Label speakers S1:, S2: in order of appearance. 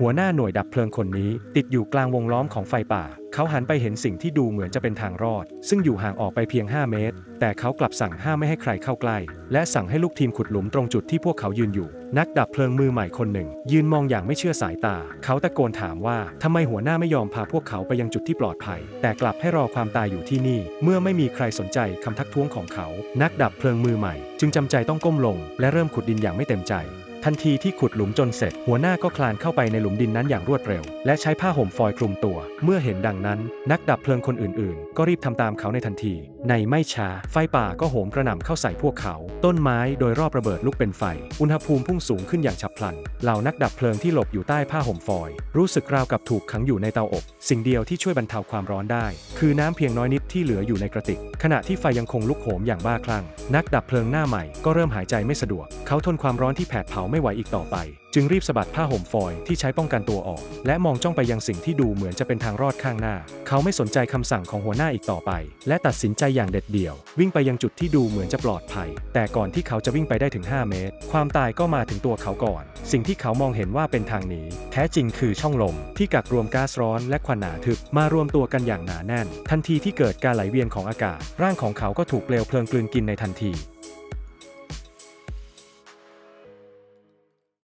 S1: หัวหน้าหน่วยดับเพลิงคนนี้ ติดอยู่กลางวงล้อมของไฟป่า เขาหันไปเห็นสิ่งที่ดูเหมือนจะเป็นทางรอด ซึ่งอยู่ห่างออกไปเพียง 5 เมตร แต่เขากลับสั่งห้ามไม่ให้ใครเข้าใกล้ และสั่งให้ลูกทีมขุดหลุมตรงจุดที่พวกเขายืนอยู่ นักดับเพลิงมือใหม่คนหนึ่ง ยืนมองอย่างไม่เชื่อสายตา เขาตะโกนถามว่าทำไมหัวหน้าไม่ยอมพาพวกเขาไปยังจุดที่ปลอดภัย แต่กลับให้รอความตายอยู่ที่นี่ เมื่อไม่มีใครสนใจคำทักท้วงของเขา นักดับเพลิงมือใหม่ จึงจำใจต้องก้มลง และเริ่มขุดดินอย่างไม่เต็มใจ ทันทีที่ขุดหลุมจนเสร็จ หัวหน้าก็คลานเข้าไปในหลุมดินนั้นอย่างรวดเร็ว และใช้ผ้าห่มฟอยคลุมตัว เมื่อเห็นดังนั้น นักดับเพลิงคนอื่นๆ ก็รีบทำตามเขาในทันที ในไม่ช้า ไฟป่าก็โหมกระหน่ำเข้าใส่พวกเขา ต้นไม้โดยรอบระเบิดลุกเป็นไฟ อุณหภูมิพุ่งสูงขึ้นอย่างฉับพลัน เหล่านักดับเพลิงที่หลบอยู่ใต้ผ้าห่มฟอย รู้สึกราวกับถูกขังอยู่ในเตาอบ สิ่งเดียวที่ช่วยบรรเทาความร้อนได้ คือน้ำเพียงน้อยนิดที่เหลืออยู่ในกระติก ขณะที่ไฟยังคงลุกโหมอย่างบ้าคลั่งนักดับเพลิงหน้าใหม่ก็เริ่มหายใจไม่สะดวก เขาทนความร้อนที่แผดเผาไม่ไหวอีกต่อไป จึงรีบสะบัดผ้าห่มฟอยล์ที่ใช้ป้องกันตัวออก และมองจ้องไปยังสิ่งที่ดูเหมือนจะเป็นทางรอดข้างหน้าเขาไม่สนใจคำสั่งของหัวหน้าอีกต่อไป และตัดสินใจอย่างเด็ดเดี่ยว วิ่งไปยังจุดที่ดูเหมือนจะปลอดภัย แต่ก่อนที่เขาจะวิ่งไปได้ถึง 5 เมตร ความตายก็มาถึงตัวเขาก่อน สิ่งที่เขามองเห็นว่าเป็นทางหนีแท้จริงคือช่องลม ที่กักรวมก๊าซร้อนและควันหนาทึบมารวมตัวกันอย่างหนาแน่น ทันทีที่เกิดการไหลเวียนของอากาศ ร่างของเขาก็ถูกเปลวเพลิงกลืนกินในทันที